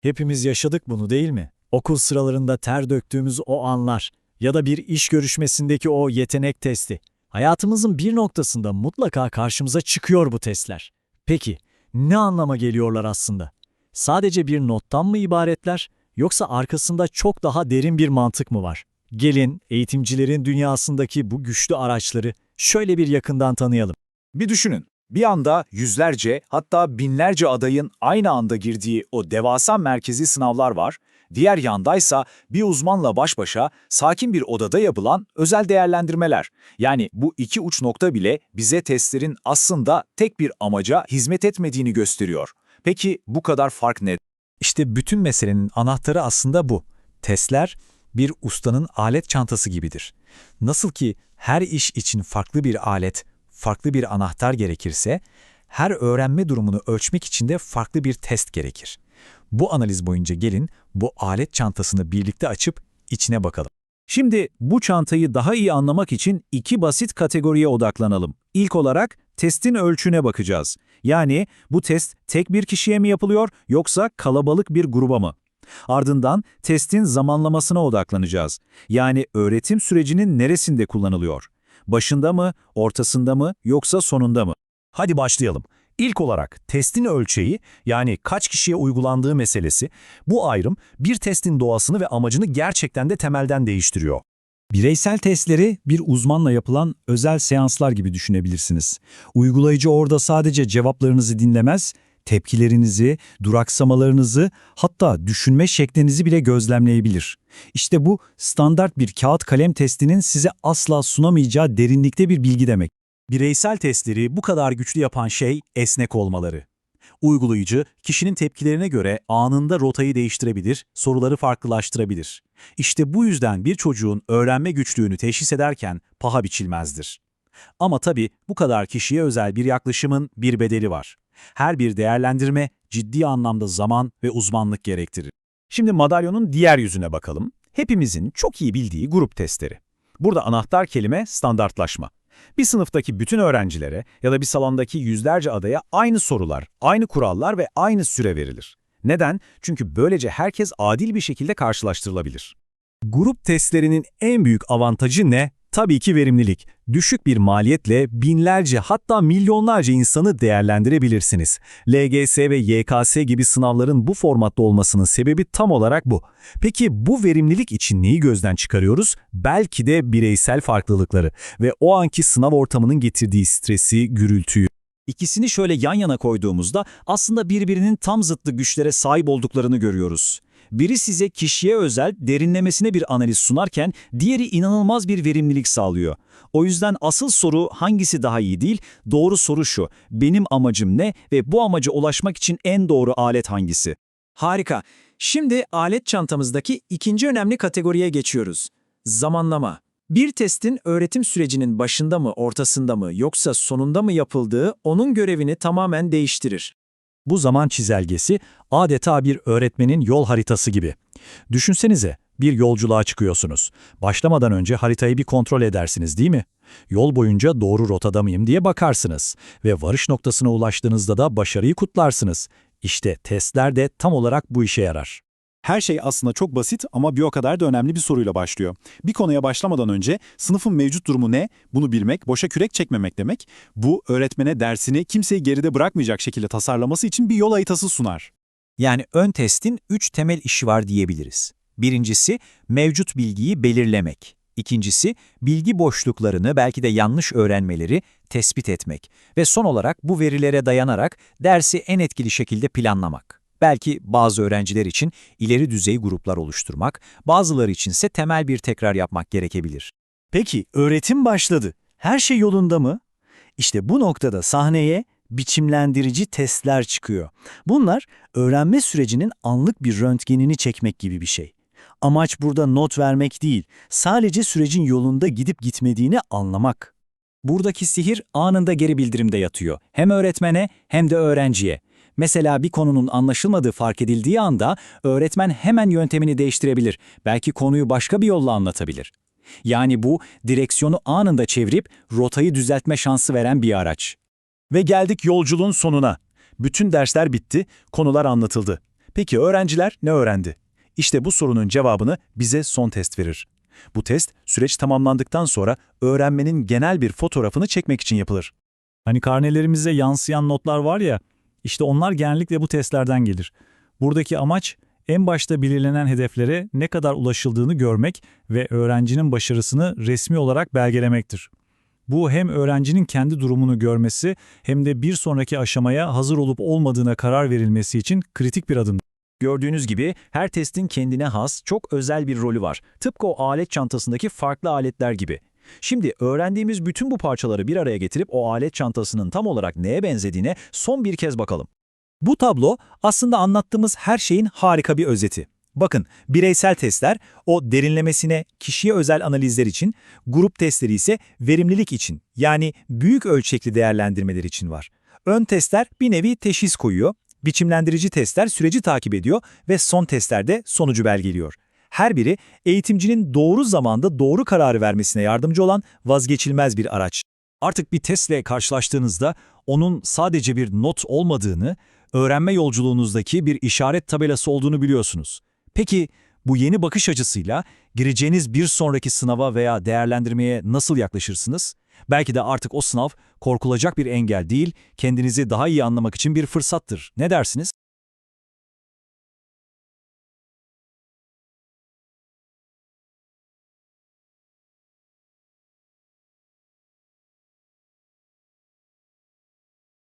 Hepimiz yaşadık bunu değil mi? Okul sıralarında ter döktüğümüz o anlar ya da bir iş görüşmesindeki o yetenek testi. Hayatımızın bir noktasında mutlaka karşımıza çıkıyor bu testler. Peki, ne anlama geliyorlar aslında? Sadece bir nottan mı ibaretler yoksa arkasında çok daha derin bir mantık mı var? Gelin eğitimcilerin dünyasındaki bu güçlü araçları şöyle bir yakından tanıyalım. Bir düşünün. Bir anda yüzlerce hatta binlerce adayın aynı anda girdiği o devasa merkezi sınavlar var. Diğer yandaysa bir uzmanla baş başa sakin bir odada yapılan özel değerlendirmeler. Yani bu iki uç nokta bile bize testlerin aslında tek bir amaca hizmet etmediğini gösteriyor. Peki bu kadar fark ne? İşte bütün meselenin anahtarı aslında bu. Testler bir ustanın alet çantası gibidir. Nasıl ki her iş için farklı bir alet, farklı bir anahtar gerekirse, her öğrenme durumunu ölçmek için de farklı bir test gerekir. Bu analiz boyunca gelin bu alet çantasını birlikte açıp içine bakalım. Şimdi bu çantayı daha iyi anlamak için iki basit kategoriye odaklanalım. İlk olarak testin ölçüne bakacağız. Yani bu test tek bir kişiye mi yapılıyor yoksa kalabalık bir gruba mı? Ardından testin zamanlamasına odaklanacağız. Yani öğretim sürecinin neresinde kullanılıyor? Başında mı, ortasında mı yoksa sonunda mı? Hadi başlayalım. İlk olarak testin ölçeği yani kaç kişiye uygulandığı meselesi, bu ayrım bir testin doğasını ve amacını gerçekten de temelden değiştiriyor. Bireysel testleri bir uzmanla yapılan özel seanslar gibi düşünebilirsiniz. Uygulayıcı orada sadece cevaplarınızı dinlemez, tepkilerinizi, duraksamalarınızı, hatta düşünme şeklinizi bile gözlemleyebilir. İşte bu standart bir kağıt kalem testinin size asla sunamayacağı derinlikte bir bilgi demek. Bireysel testleri bu kadar güçlü yapan şey esnek olmaları. Uygulayıcı, kişinin tepkilerine göre anında rotayı değiştirebilir, soruları farklılaştırabilir. İşte bu yüzden bir çocuğun öğrenme güçlüğünü teşhis ederken paha biçilmezdir. Ama tabii bu kadar kişiye özel bir yaklaşımın bir bedeli var. Her bir değerlendirme ciddi anlamda zaman ve uzmanlık gerektirir. Şimdi madalyonun diğer yüzüne bakalım. Hepimizin çok iyi bildiği grup testleri. Burada anahtar kelime standartlaşma. Bir sınıftaki bütün öğrencilere ya da bir salondaki yüzlerce adaya aynı sorular, aynı kurallar ve aynı süre verilir. Neden? Çünkü böylece herkes adil bir şekilde karşılaştırılabilir. Grup testlerinin en büyük avantajı ne? Tabii ki verimlilik. Düşük bir maliyetle binlerce hatta milyonlarca insanı değerlendirebilirsiniz. LGS ve YKS gibi sınavların bu formatta olmasının sebebi tam olarak bu. Peki bu verimlilik için neyi gözden çıkarıyoruz? Belki de bireysel farklılıkları ve o anki sınav ortamının getirdiği stresi, gürültüyü. İkisini şöyle yan yana koyduğumuzda aslında birbirinin tam zıttı güçlere sahip olduklarını görüyoruz. Biri size kişiye özel derinlemesine bir analiz sunarken diğeri inanılmaz bir verimlilik sağlıyor. O yüzden asıl soru hangisi daha iyi değil, doğru soru şu. Benim amacım ne ve bu amaca ulaşmak için en doğru alet hangisi? Harika. Şimdi alet çantamızdaki ikinci önemli kategoriye geçiyoruz. Zamanlama. Bir testin öğretim sürecinin başında mı, ortasında mı yoksa sonunda mı yapıldığı onun görevini tamamen değiştirir. Bu zaman çizelgesi adeta bir öğretmenin yol haritası gibi. Düşünsenize bir yolculuğa çıkıyorsunuz. Başlamadan önce haritayı bir kontrol edersiniz değil mi? Yol boyunca doğru rotada mıyım diye bakarsınız ve varış noktasına ulaştığınızda da başarıyı kutlarsınız. İşte testler de tam olarak bu işe yarar. Her şey aslında çok basit ama bir o kadar da önemli bir soruyla başlıyor. Bir konuya başlamadan önce sınıfın mevcut durumu ne? Bunu bilmek, boşa kürek çekmemek demek. Bu öğretmene dersini kimseyi geride bırakmayacak şekilde tasarlaması için bir yol haritası sunar. Yani ön testin üç temel işi var diyebiliriz. Birincisi mevcut bilgiyi belirlemek. İkincisi bilgi boşluklarını belki de yanlış öğrenmeleri tespit etmek. Ve son olarak bu verilere dayanarak dersi en etkili şekilde planlamak. Belki bazı öğrenciler için ileri düzey gruplar oluşturmak, bazıları içinse temel bir tekrar yapmak gerekebilir. Peki öğretim başladı. Her şey yolunda mı? İşte bu noktada sahneye biçimlendirici testler çıkıyor. Bunlar öğrenme sürecinin anlık bir röntgenini çekmek gibi bir şey. Amaç burada not vermek değil, sadece sürecin yolunda gidip gitmediğini anlamak. Buradaki sihir anında geri bildirimde yatıyor. Hem öğretmene hem de öğrenciye. Mesela bir konunun anlaşılmadığı fark edildiği anda öğretmen hemen yöntemini değiştirebilir. Belki konuyu başka bir yolla anlatabilir. Yani bu direksiyonu anında çevirip rotayı düzeltme şansı veren bir araç. Ve geldik yolculuğun sonuna. Bütün dersler bitti, konular anlatıldı. Peki öğrenciler ne öğrendi? İşte bu sorunun cevabını bize son test verir. Bu test süreç tamamlandıktan sonra öğrenmenin genel bir fotoğrafını çekmek için yapılır. Hani karnelerimize yansıyan notlar var ya, işte onlar genellikle bu testlerden gelir. Buradaki amaç en başta belirlenen hedeflere ne kadar ulaşıldığını görmek ve öğrencinin başarısını resmi olarak belgelemektir. Bu hem öğrencinin kendi durumunu görmesi hem de bir sonraki aşamaya hazır olup olmadığına karar verilmesi için kritik bir adım. Gördüğünüz gibi her testin kendine has, çok özel bir rolü var. Tıpkı o alet çantasındaki farklı aletler gibi. Şimdi öğrendiğimiz bütün bu parçaları bir araya getirip o alet çantasının tam olarak neye benzediğine son bir kez bakalım. Bu tablo aslında anlattığımız her şeyin harika bir özeti. Bakın, bireysel testler o derinlemesine kişiye özel analizler için, grup testleri ise verimlilik için yani büyük ölçekli değerlendirmeler için var. Ön testler bir nevi teşhis koyuyor, biçimlendirici testler süreci takip ediyor ve son testler de sonucu belgeliyor. Her biri eğitimcinin doğru zamanda doğru kararı vermesine yardımcı olan vazgeçilmez bir araç. Artık bir testle karşılaştığınızda onun sadece bir not olmadığını, öğrenme yolculuğunuzdaki bir işaret tabelası olduğunu biliyorsunuz. Peki bu yeni bakış açısıyla gireceğiniz bir sonraki sınava veya değerlendirmeye nasıl yaklaşırsınız? Belki de artık o sınav korkulacak bir engel değil, kendinizi daha iyi anlamak için bir fırsattır. Ne dersiniz?